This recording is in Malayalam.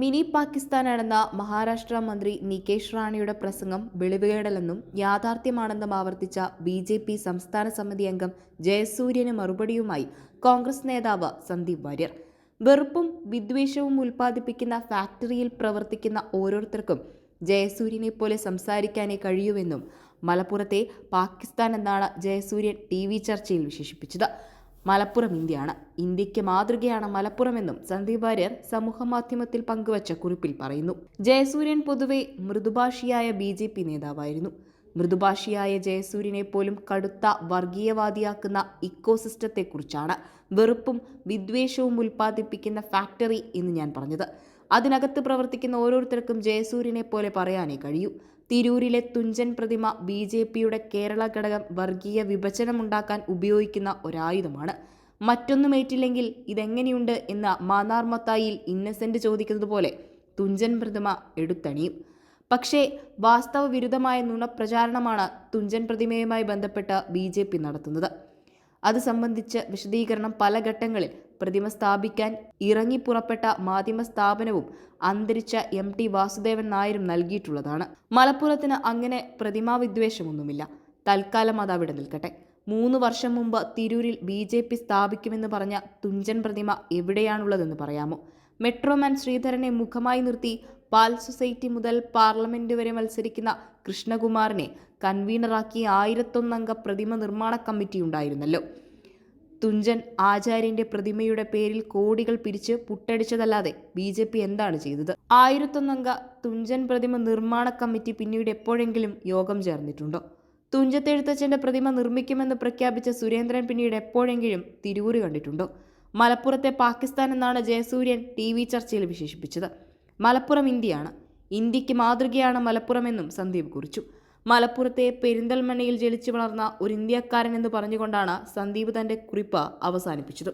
മിനി പാകിസ്ഥാനാണെന്ന മഹാരാഷ്ട്ര മന്ത്രി നികേഷ് റാണിയുടെ പ്രസംഗം വെളിവുകേടലെന്നും യാഥാർത്ഥ്യമാണെന്നും ആവർത്തിച്ച ബി ജെ പി സംസ്ഥാന സമിതി അംഗം ജയസൂര്യന് മറുപടിയുമായി കോൺഗ്രസ് നേതാവ് സന്ദീപ് വാര്യർ. വെറുപ്പും വിദ്വേഷവും ഉൽപ്പാദിപ്പിക്കുന്ന ഫാക്ടറിയിൽ പ്രവർത്തിക്കുന്ന ഓരോരുത്തർക്കും ജയസൂര്യനെ പോലെ സംസാരിക്കാനേ കഴിയൂവെന്നും മലപ്പുറത്തെ പാകിസ്ഥാൻ എന്നാണ് ജയസൂര്യൻ ടി വി ചർച്ചയിൽ വിശേഷിപ്പിച്ചത്. മലപ്പുറം ഇന്ത്യയാണ്. ഇന്ത്യയ്ക്ക് മാതൃകയാണ് മലപ്പുറമെന്നും സന്ദീപ് വാര്യർ സമൂഹമാധ്യമത്തിൽ പങ്കുവച്ച കുറിപ്പിൽ പറയുന്നു. ജയസൂര്യൻ പൊതുവെ മൃദുഭാഷിയായ ബി ജെ പി നേതാവായിരുന്നു. മൃദുഭാഷിയായ ജയസൂര്യനെ പോലും കടുത്ത വർഗീയവാദിയാക്കുന്ന ഇക്കോസിസ്റ്റത്തെക്കുറിച്ചാണ് വെറുപ്പും വിദ്വേഷവും ഉൽപ്പാദിപ്പിക്കുന്ന ഫാക്ടറി എന്ന് ഞാൻ പറഞ്ഞത്. അതിനകത്ത് പ്രവർത്തിക്കുന്ന ഓരോരുത്തർക്കും ജയസൂര്യനെ പോലെ പറയാനേ കഴിയൂ. തിരൂരിലെ തുഞ്ചൻ പ്രതിമ ബി ജെ പിയുടെ കേരള ഘടകം വർഗീയ വിഭജനമുണ്ടാക്കാൻ ഉപയോഗിക്കുന്ന ഒരായുധമാണ്. മറ്റൊന്നും ഏറ്റില്ലെങ്കിൽ ഇതെങ്ങനെയുണ്ട് എന്ന മാന്നാർ മത്തായിയിൽ ഇന്നസെന്റ് ചോദിക്കുന്നത് പോലെ തുഞ്ചൻ പ്രതിമ എടുത്തണിയും. പക്ഷേ വാസ്തവ വിരുദ്ധമായ നുണപ്രചാരണമാണ് തുഞ്ചൻ പ്രതിമയുമായി ബന്ധപ്പെട്ട് ബി നടത്തുന്നത്. അത് സംബന്ധിച്ച് വിശദീകരണം പല ഘട്ടങ്ങളിൽ പ്രതിമ സ്ഥാപിക്കാൻ ഇറങ്ങി പുറപ്പെട്ട മാധ്യമ സ്ഥാപനവും അന്തരിച്ച എം ടി വാസുദേവൻ നായരും നൽകിയിട്ടുള്ളതാണ്. മലപ്പുറത്തിന് അങ്ങനെ പ്രതിമാ വിദ്വേഷമൊന്നുമില്ല തൽക്കാലം അത് അവിടെ നിൽക്കട്ടെ. മൂന്ന് വർഷം മുമ്പ് തിരൂരിൽ ബി ജെ പി സ്ഥാപിക്കുമെന്ന് പറഞ്ഞ തുഞ്ചൻ പ്രതിമ എവിടെയാണുള്ളതെന്ന് പറയാമോ? മെട്രോമാൻ ശ്രീധരനെ മുഖമായി നിർത്തി പാൽ സൊസൈറ്റി മുതൽ പാർലമെന്റ് വരെ മത്സരിക്കുന്ന കൃഷ്ണകുമാറിനെ കൺവീനറാക്കി ആയിരത്തൊന്നംഗ പ്രതിമ നിർമ്മാണ കമ്മിറ്റി ഉണ്ടായിരുന്നല്ലോ. തുഞ്ചൻ ആചാര്യന്റെ പ്രതിമയുടെ പേരിൽ കോടികൾ പിരിച്ച് പുട്ടടിച്ചതല്ലാതെ ബി ജെ പി എന്താണ് ചെയ്തത്? ആയിരത്തൊന്നംഗ തുഞ്ചൻ പ്രതിമ നിർമ്മാണ കമ്മിറ്റി പിന്നീട് എപ്പോഴെങ്കിലും യോഗം ചേർന്നിട്ടുണ്ടോ? തുഞ്ചത്തെഴുത്തച്ഛന്റെ പ്രതിമ നിർമ്മിക്കുമെന്ന് പ്രഖ്യാപിച്ച സുരേന്ദ്രൻ പിന്നീട് എപ്പോഴെങ്കിലും തിരൂര് കണ്ടിട്ടുണ്ടോ? മലപ്പുറത്തെ പാകിസ്ഥാൻ എന്നാണ് ജയസൂര്യൻ ടി വി ചർച്ചയിൽ വിശേഷിപ്പിച്ചത്. മലപ്പുറം ഇന്ത്യയാണ്. ഇന്ത്യയ്ക്ക് മാതൃകയാണ് മലപ്പുറമെന്നും സന്ദീപ് കുറിച്ചു. മലപ്പുറത്തെ പെരിന്തൽമണ്ണയിൽ ജലിച്ചു വളർന്ന ഒരു ഇന്ത്യക്കാരൻ എന്ന് പറഞ്ഞുകൊണ്ടാണ് സന്ദീപ് തന്റെ കുറിപ്പ് അവസാനിപ്പിച്ചത്.